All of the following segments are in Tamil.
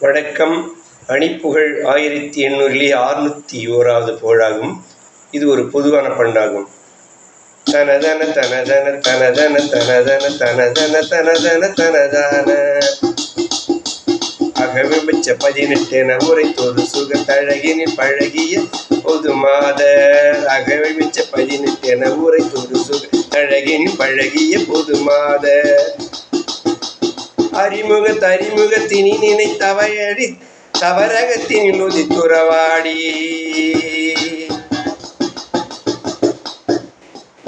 வணக்கம். அணிப்புகழ் ஆயிரத்தி எண்ணூறிலே அறுநூத்தி ஓராவது புகழாகும். இது ஒரு பொதுவான பண்டாகும். தனதன தனதன தனதன தனதன தனதன தனதன தனதான. அகவிமிச்ச பதினெட்டென தொது சுக தழகினில் பழகிய பொது மாத அகவிமிச்ச பதினெட்டென தொது சுக தழகினில் பழகிய பொது மாத அறிமுக தரிமுகத்தினி நினைத்தவையடி தவரகத்தினில் உதித்துறவாடி.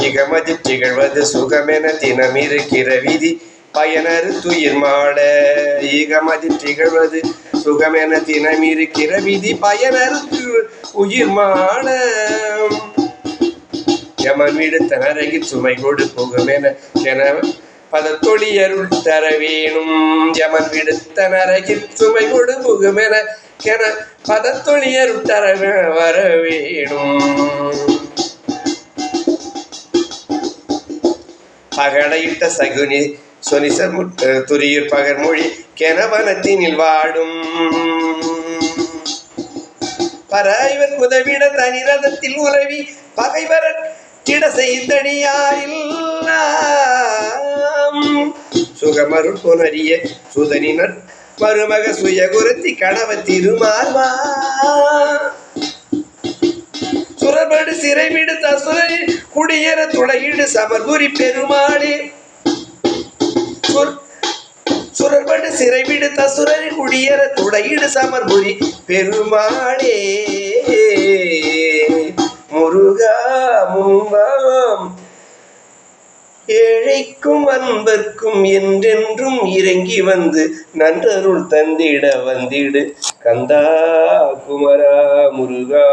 இகமதி திகழ்வது சுகமென தினமிருக்கிற விதி பயனறு துயிர் மாட. ஈகமதி திகழ்வது சுகமென தினமிருக்கிற விதி பயனறு உயிர் மாட. யமன் விடுத்த நரகில் சுமை கொடு புகமென என பதத்தொழி அருள் தர வேணும். யமன் விடுத்த நரகில் சுமை கொடு புகுமென என பதத்தொழி அருள் தர வே- வர வேணும். பகடையிட்ட சகுனி சொனிச துரியூர் பகர்மொழி கெனவனத்தினில் வாடும். பராய்வர் உதவிட தனிரதத்தில் உறவி பகைவர் கிட செய்தடியாரில் சுகமருள் புனரிய சுதனினர் மருமக சுயகுரத்தி கணவ திருமார்வா சுரபடு சிறைவிடு தசுரை குடியேற துளையிடு சமர்புரி பெருமாளே. சுரபடு சிறைவிடு தசுரரி குடியேற துளையிடு சமர்புரி பெருமாளே. முருகா முன்பாம் ஏழைக்கும் அன்பர்க்கும் என்றென்றும் இறங்கி வந்து நன்றருள் தந்திட வந்திடு. கந்தா குமரா முருகா.